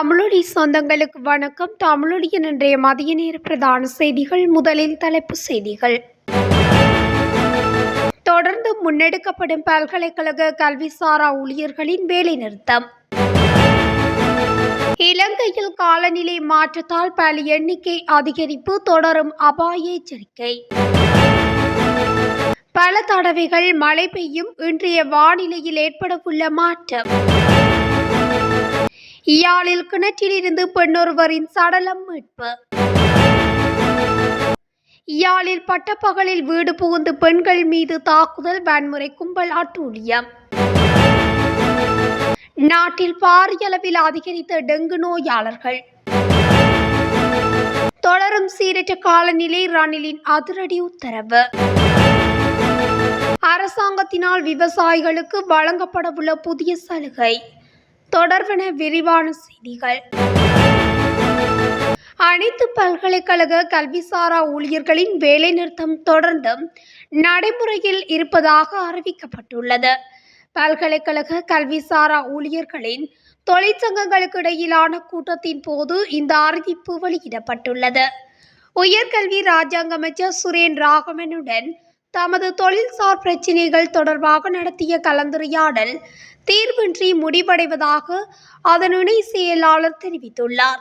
தமிழொலி சொந்தங்களுக்கு வணக்கம். தமிழொலியின் இன்றைய மதிய நேர பிரதான செய்திகள் முதலில் தலைப்பு செய்திகள். தொடர்ந்து முன்னெடுக்கப்படும் பல்கலைக்கழக கல்விசாரா ஊழியர்களின் வேலைநிறுத்தம் இலங்கையில் காலநிலை மாற்றத்தால் பல எண்ணிக்கை அதிகரிப்பு தொடரும் அபாய எச்சரிக்கை. பல தடவைகள் மழை பெய்யும் இன்றைய வானிலையில் ஏற்படவுள்ள மாற்றம். யாழில் கிணற்றிலிருந்து பெண்ணொருவரின் சடலம் மீட்பு. யாழில் பட்டப்பகலில் வீடு புகுந்து பெண்கள் மீது தாக்குதல் வன்முறை கும்பல் அட்டூழியம். நாட்டில் பாரியளவில் அதிகரித்த டெங்கு நோயாளர்கள். தொடரும் சீரற்ற காலநிலை ரணிலின் அதிரடி உத்தரவு. அரசாங்கத்தினால் விவசாயிகளுக்கு வழங்கப்படவுள்ள புதிய சலுகை. தொடர்பென விரிவான செய்திகள். அனைத்து பல்கலைக்கழக கல்விசாரா ஊழியர்களின் வேலைநிறுத்தம் தொடர்ந்தும் நடைமுறையில் இருப்பதாக அறிவிக்கப்பட்டுள்ளது. பல்கலைக்கழக கல்விசாரா ஊழியர்களின் தொழிற்சங்கங்களுக்கு இடையிலான கூட்டத்தின் போது இந்த அறிவிப்பு வெளியிடப்பட்டுள்ளது. உயர்கல்வி ராஜாங்க அமைச்சர் சுரேன் ராகவனுடன் தமது தொழில்சார் பிரச்சினைகள் தொடர்பாக நடத்திய கலந்துரையாடல் தீர்வின்றி முடிவடைவதாக அதன் இணை செயலாளர் தெரிவித்துள்ளார்.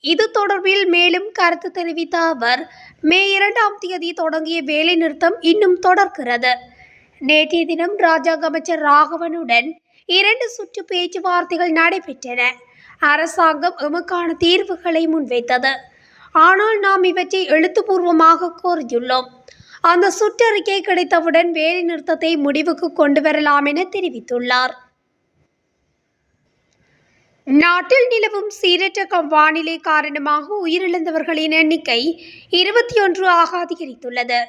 இது தொடர்பில் மேலும் கருத்து தெரிவித்த அவர் மே இரண்டாம் தேதி தொடங்கிய வேலைநிறுத்தம் இன்னும் தொடர்கிறது. நேற்றைய தினம் ராஜாங்க அமைச்சர் ராகவனுடன் இரண்டு சுற்று பேச்சுவார்த்தைகள் நடைபெற்றன. அரசாங்கம் எமக்கான தீர்வுகளை முன்வைத்தது. ஆனால் நாம் இவற்றை எழுத்துப்பூர்வமாக கோரியுள்ளோம். அந்த சுற்றறிக்கை கிடைத்தவுடன் வேலைநிறுத்தத்தை முடிவுக்கு கொண்டு வரலாம் என தெரிவித்துள்ளார். நாட்டில் நிலவும் சீரற்ற வானிலை காரணமாக உயிரிழந்தவர்களின் எண்ணிக்கை இருபத்தி ஒன்று ஆக அதிகரித்துள்ளது.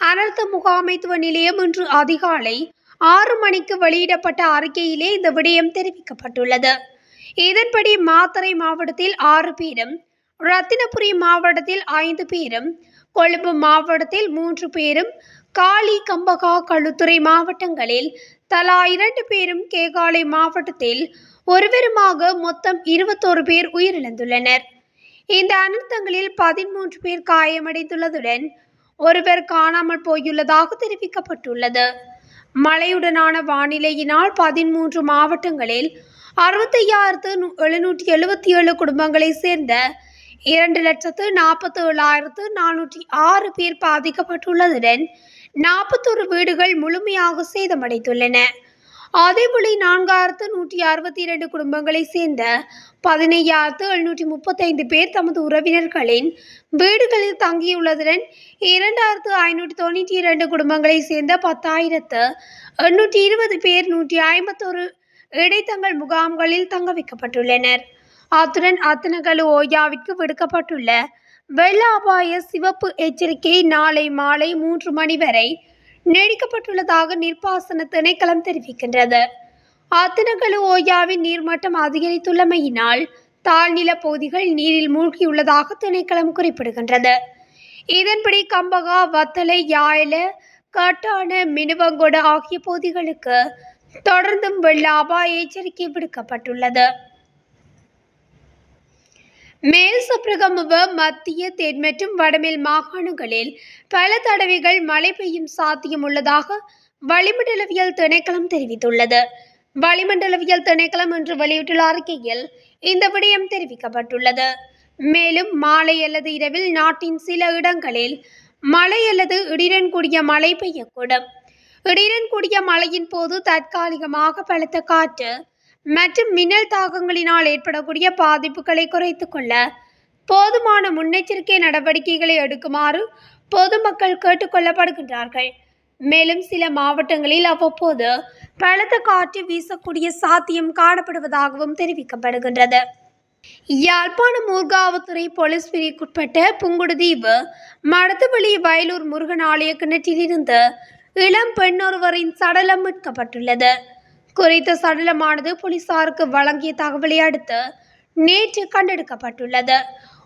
அனர்த்த முகாமைத்துவ நிலையம் இன்று அதிகாலை ஆறு மணிக்கு வெளியிடப்பட்ட அறிக்கையிலே இந்த விடயம் தெரிவிக்கப்பட்டுள்ளது. இதன்படி மாத்தறை மாவட்டத்தில் ஆறு பேரும் ரத்தினபுரி மாவட்டத்தில் ஐந்து பேரும் கொழும்பு மாவட்டத்தில் மூன்று பேரும் காளி கம்பகா களுத்துறை மாவட்டங்களில் தலா இரண்டு பேரும் கேகாலை மாவட்டத்தில் ஒருவருமாக மொத்தம் இருபத்தோரு பேர் உயிரிழந்துள்ளனர். இந்த அனர்த்தங்களில் பதிமூன்று பேர் காயமடைந்துள்ளதுடன் ஒருவர் காணாமல் போயுள்ளதாக தெரிவிக்கப்பட்டுள்ளது. மழையுடனான வானிலையினால் பதிமூன்று மாவட்டங்களில் அறுபத்தையாயிரத்து நூ- எழுநூற்றி எழுபத்தி ஏழு குடும்பங்களை சேர்ந்த இரண்டு லட்சத்து நாற்பத்தி ஏழாயிரத்து நானூற்றி ஆறு பேர் பாதிக்கப்பட்டுள்ளதுடன் நாற்பத்தொரு வீடுகள் முழுமையாக சேதமடைந்துள்ளன. அதேபோல நான்காயிரத்து நூற்றி அறுபத்தி இரண்டு குடும்பங்களை சேர்ந்த பதினையாயிரத்து எழுநூற்றி முப்பத்தைந்து பேர் தமது உறவினர்களின் வீடுகளில் தங்கியுள்ளதுடன் இரண்டாயிரத்து ஐநூற்றி தொண்ணூற்றி இரண்டு குடும்பங்களை சேர்ந்த பத்தாயிரத்து எண்ணூற்றி இருபது பேர் நூற்றி ஐம்பத்தொரு இடைத்தங்கள் முகாம்களில் தங்க வைக்கப்பட்டுள்ளனர். அத்துடன் அத்தனகலு ஓயாவிற்கு விடுக்கப்பட்டுள்ள வெள்ள அபாய சிவப்பு எச்சரிக்கை நாளை மாலை மூன்று மணி வரை நீடிக்கப்பட்டுள்ளதாக நீர்ப்பாசன திணைக்களம் தெரிவிக்கின்றது. அத்தினகலு ஓயாவின் நீர்மட்டம் அதிகரித்துள்ளமையினால் தாழ்நில பகுதிகள் நீரில் மூழ்கியுள்ளதாக திணைக்களம் குறிப்பிடுகின்றது. இதன்படி கம்பகா வத்தலை யாழ கட்டான மினுவங்கொடு ஆகிய பகுதிகளுக்கு தொடர்ந்தும் வெள்ள அபாய எச்சரிக்கை விடுக்கப்பட்டுள்ளது. மேல் சப்ரகமுவ மத்திய தென் மற்றும் வடமேல் மாகாணங்களில் பல தடவைகள் மழை பெய்யும் சாத்தியம் உள்ளதாக வளிமண்டலவியல் திணைக்களம் தெரிவித்துள்ளது. வளிமண்டலவியல் திணைக்களம் இன்று வெளியிட்டுள்ள அறிக்கையில் இந்த விடயம் தெரிவிக்கப்பட்டுள்ளது. மேலும் மாலை அல்லது இரவில் நாட்டின் சில இடங்களில் மழை அல்லது இடியுடன் கூடிய மழை பெய்யக்கூடும். இடியுடன் கூடிய மழையின் போது தற்காலிகமாக பலத்த காற்று மற்றும் மின்னல் தாக்கங்களினால் ஏற்படக்கூடிய பாதிப்புகளை குறைத்து கொள்ள போதுமான முன்னெச்சரிக்கை நடவடிக்கைகளை எடுக்குமாறு பொதுமக்கள் கேட்டுக்கொள்ளப்படுகின்றார்கள் மேலும் சில மாவட்டங்களில் அவ்வப்போது பலத்த காற்று வீசக்கூடிய சாத்தியம் காணப்படுவதாகவும் தெரிவிக்கப்படுகின்றது. யாழ்ப்பாணம் ஊர்காவத்துறை போலீஸ் பிரிவுக்குட்பட்ட புங்குடுதீவு மடத்துவெளி வயலூர் முருகன் ஆலய கிணற்றிலிருந்து இளம் பெண்ணொருவரின் சடலம் மீட்கப்பட்டுள்ளது. குறித்த சடலமானது போலீசாருக்கு வழங்கிய தகவலை அடுத்து நேற்று கண்டெடுக்கப்பட்டுள்ளது.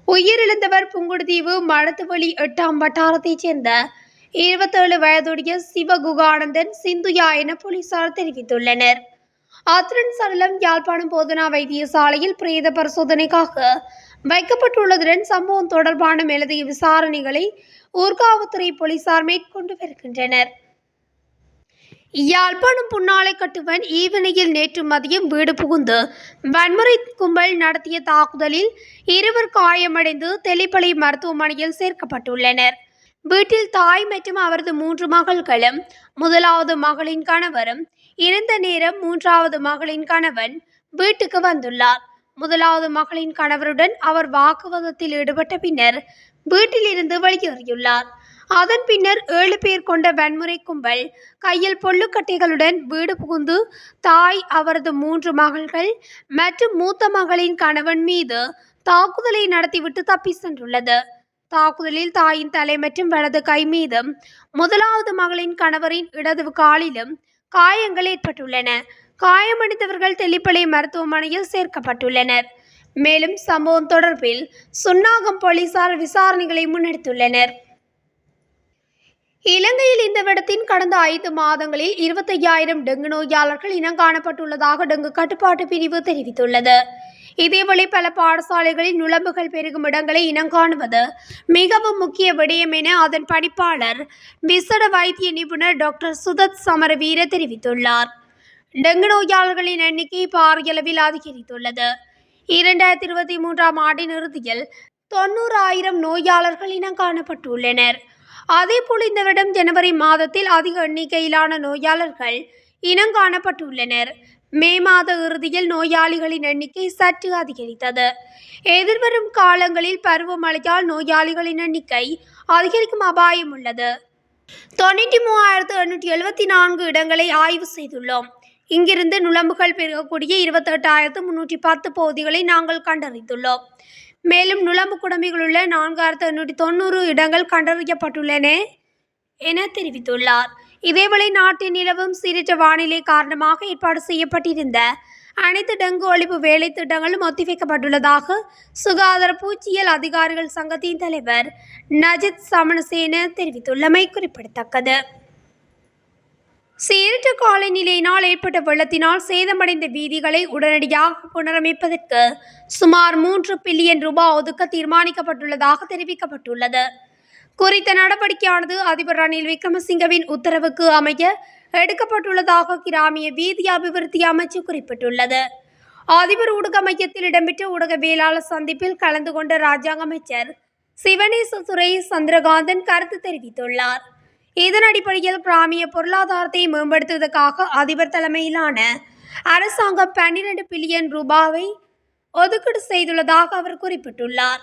உயிரிழந்தவர் புங்குடுதீவு மடத்துவழி எட்டாம் வட்டாரத்தைச் சேர்ந்த இருபத்தேழு வயதுடைய சிவகுகானந்தன் சிந்துயா என போலீசார் தெரிவித்துள்ளனர். அத்துடன் சடலம் யாழ்ப்பாணம் போதனா வைத்தியசாலையில் பிரேத பரிசோதனைக்காக வைக்கப்பட்டுள்ளதுடன் சம்பவம் தொடர்பான மேலதிக விசாரணைகளை ஊர்காவத்துறை போலீசார் மேற்கொண்டு வருகின்றனர். யாழ்ப்பாணம் புன்னாலை கட்டுவன் ஈவினையில் நேற்று மதியம் வீடு புகுந்து வன்முறை கும்பல் நடத்திய தாக்குதலில் இருவர் காயமடைந்து தெளிப்பளை மருத்துவமனையில் சேர்க்கப்பட்டுள்ளனர். வீட்டில் தாய் மற்றும் அவரது மூன்று மகள்களும் முதலாவது மகளின் கணவரும் இறந்த நேரம் மூன்றாவது மகளின் கணவன் வீட்டுக்கு வந்துள்ளார். முதலாவது மகளின் கணவருடன் அவர் வாக்குவாதத்தில் ஈடுபட்ட பின்னர் வீட்டிலிருந்து வெளியேறியுள்ளார். அதன் பின்னர் ஏழு பேர் கொண்ட வன்முறை கும்பல் கையில் பொல்லுக்கட்டைகளுடன் வீடு புகுந்து தாய் அவரது மூன்று மகள்கள் மற்றும் மூத்த மகளின் கணவன் மீது தாக்குதலை நடத்திவிட்டு தப்பி சென்றுள்ளது. தாக்குதலில் தாயின் தலை மற்றும் வலது கை மீதும் முதலாவது மகளின் கணவரின் இடது காலிலும் காயங்கள் ஏற்பட்டுள்ளன. காயமடைந்தவர்கள் தெல்லிப்பளை மருத்துவமனையில் சேர்க்கப்பட்டுள்ளனர். மேலும் சம்பவம் தொடர்பில் சுன்னாகம் போலீசார் விசாரணைகளை முன்னெடுத்துள்ளனர். இலங்கையில் இந்த விடத்தின் கடந்த ஐந்து மாதங்களில் இருபத்தையாயிரம் டெங்கு நோயாளர்கள் இனம் காணப்பட்டுள்ளதாக டெங்கு கட்டுப்பாட்டு பிரிவு தெரிவித்துள்ளது. இதேவழி பல பாடசாலைகளில் நுழம்புகள் பெருகும் இடங்களை இனங்காணுவது மிகவும் முக்கிய விடயம் என அதன் படிப்பாளர் விசட வைத்திய நிபுணர் டாக்டர் சுதத் சமரவீர தெரிவித்துள்ளார். டெங்கு நோயாளர்களின் எண்ணிக்கை பாரியளவில் அதிகரித்துள்ளது. இரண்டாயிரத்தி இருபத்தி மூன்றாம் ஆண்டின் இறுதியில் தொண்ணூறாயிரம் நோயாளர்கள் இனம் காணப்பட்டுள்ளனர் அதேபோல் இந்த வருடம் ஜனவரி மாதத்தில் அதிக எண்ணிக்கையிலான நோயாளர்கள் இனம் காணப்பட்டுள்ளனர். மே மாத இறுதியில் நோயாளிகளின் எண்ணிக்கை சற்று அதிகரித்தது. எதிர்வரும் காலங்களில் பருவமழையால் நோயாளிகளின் எண்ணிக்கை அதிகரிக்கும் அபாயம் உள்ளது. தொண்ணூற்றி மூவாயிரத்து எண்ணூற்றி எழுபத்தி நான்கு இடங்களை ஆய்வு செய்துள்ளோம். இங்கிருந்து நுழம்புகள் பெருகக்கூடிய இருபத்தெட்டாயிரத்து முன்னூற்றி பத்து பகுதிகளை நாங்கள் கண்டறிந்துள்ளோம். மேலும் நுழம்பு குடமைகளுள்ள நான்காயிரத்து எண்ணூற்றி தொண்ணூறு இடங்கள் கண்டறியப்பட்டுள்ளன என தெரிவித்துள்ளார். இதேவேளை நாட்டின் நிலவும் சீரற்ற வானிலை காரணமாக ஏற்பாடு செய்யப்பட்டிருந்த அனைத்து டெங்கு ஒழிப்பு வேலை திட்டங்களும் ஒத்திவைக்கப்பட்டுள்ளதாக சுகாதார பூச்சியியல் அதிகாரிகள் சங்கத்தின் தலைவர் நஜித் சமணசேன தெரிவித்துள்ளமை குறிப்பிடத்தக்கது. சீரற்ற காலநிலையினால் ஏற்பட்ட வெள்ளத்தினால் சேதமடைந்த வீதிகளை உடனடியாக புனரமைப்பதற்கு சுமார் மூன்று பில்லியன் ரூபாய் ஒதுக்க தீர்மானிக்கப்பட்டுள்ளதாக தெரிவிக்கப்பட்டுள்ளது. குறித்த நடவடிக்கையானது அதிபர் ரணில் விக்ரமசிங்கவின் உத்தரவுக்கு அமைய எடுக்கப்பட்டுள்ளதாக கிராமிய வீதி அபிவிருத்தி அமைச்சு குறிப்பிட்டுள்ளது. அதிபர் ஊடக மையத்தில் இடம்பெற்ற ஊடகவியலாளர் சந்திப்பில் கலந்து கொண்ட ராஜாங்க அமைச்சர் சிவனேசதுரை சந்திரகாந்தன் கருத்து தெரிவித்துள்ளார். இதன் அடிப்படையில் கிராமிய பொருளாதாரத்தை மேம்படுத்துவதற்காக அதிபர் தலைமையிலான அரசாங்கம் பன்னிரண்டு பில்லியன் ரூபாவை ஒதுக்கீடு செய்துள்ளதாக அவர் குறிப்பிட்டுள்ளார்.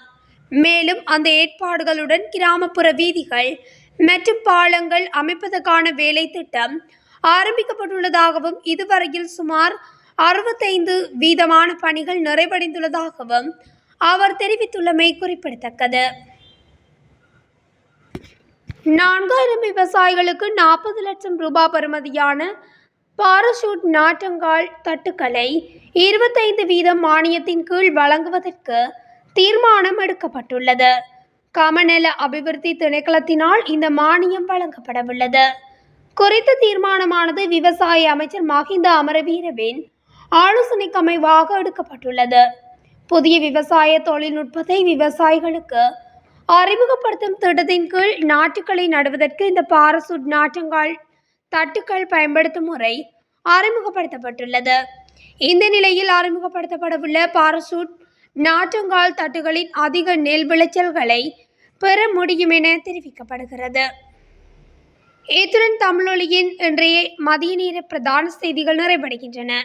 மேலும் அந்த ஏற்பாடுகளுடன் கிராமப்புற வீதிகள் மற்றும் பாலங்கள் அமைப்பதற்கான வேலை திட்டம் ஆரம்பிக்கப்பட்டுள்ளதாகவும் இதுவரையில் சுமார் அறுபத்தைந்து வீதமான பணிகள் நிறைவடைந்துள்ளதாகவும் அவர் தெரிவித்துள்ளமை குறிப்பிடத்தக்கது. நான்காயிரம் விவசாயிகளுக்கு நாற்பது லட்சம் ரூபாய் பெறுமதியான பாரசூட் நாட்டங்கால் தட்டுக்களை இருபத்தைந்து வீதம் மானியத்தின் கீழ் வழங்குவதற்கு தீர்மானம் எடுக்கப்பட்டுள்ளது. கமநல அபிவிருத்தி திணைக்களத்தினால் இந்த மானியம் வழங்கப்படவுள்ளது. குறித்த தீர்மானமானது விவசாய அமைச்சர் மஹிந்த அமரவீரவின் ஆலோசனைக்கு அமைவாக எடுக்கப்பட்டுள்ளது. புதிய விவசாய தொழில்நுட்பத்தை விவசாயிகளுக்கு அறிமுகப்படுத்தும் திட்டத்தின் கீழ் நாட்டுக்களை நடுவதற்கு இந்த பாரசூட் நாட்டங்கால் தட்டுக்கள் பயன்படுத்தும் முறை அறிமுகப்படுத்தப்பட்டுள்ளது. இந்த நிலையில் அறிமுகப்படுத்தப்படவுள்ள பாரசூட் நாட்டங்கால் தட்டுகளின் அதிக நெல் விளைச்சல்களை பெற முடியும் என தெரிவிக்கப்படுகிறது. இத்துடன் தமிழொலியின் இன்றைய மதிய நேர பிரதான செய்திகள் நிறைவடைகின்றன.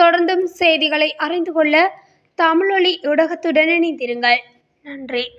தொடர்ந்தும் செய்திகளை அறிந்து கொள்ள தமிழொலி ஊடகத்துடன் இணைந்திருங்கள். நன்றி.